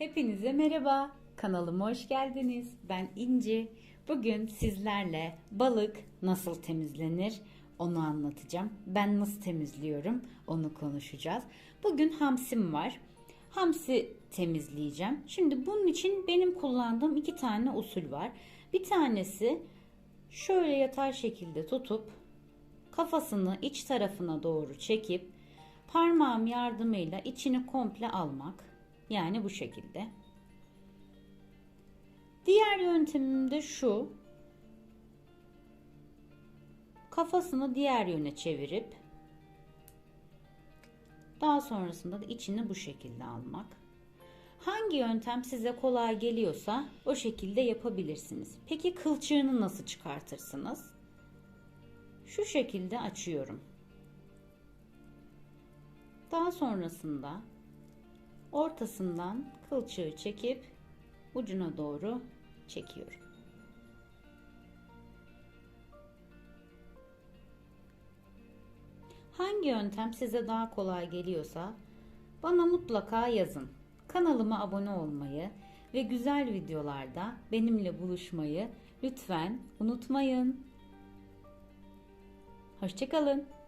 Hepinize merhaba. Kanalıma hoş geldiniz. Ben İnci. Bugün sizlerle balık nasıl temizlenir onu anlatacağım. Ben nasıl temizliyorum onu konuşacağız. Bugün hamsim var. Hamsi temizleyeceğim. Şimdi bunun için benim kullandığım iki tane usul var. Bir tanesi şöyle yatay şekilde tutup kafasını iç tarafına doğru çekip parmağım yardımıyla içini komple almak. Yani bu şekilde. Diğer yöntemim de şu. Kafasını diğer yöne çevirip daha sonrasında da içini bu şekilde almak. Hangi yöntem size kolay geliyorsa o şekilde yapabilirsiniz. Peki kılçığını nasıl çıkartırsınız? Şu şekilde açıyorum. Daha sonrasında ortasından kılçığı çekip ucuna doğru çekiyorum. Hangi yöntem size daha kolay geliyorsa bana mutlaka yazın. Kanalıma abone olmayı ve güzel videolarda benimle buluşmayı lütfen unutmayın. Hoşçakalın.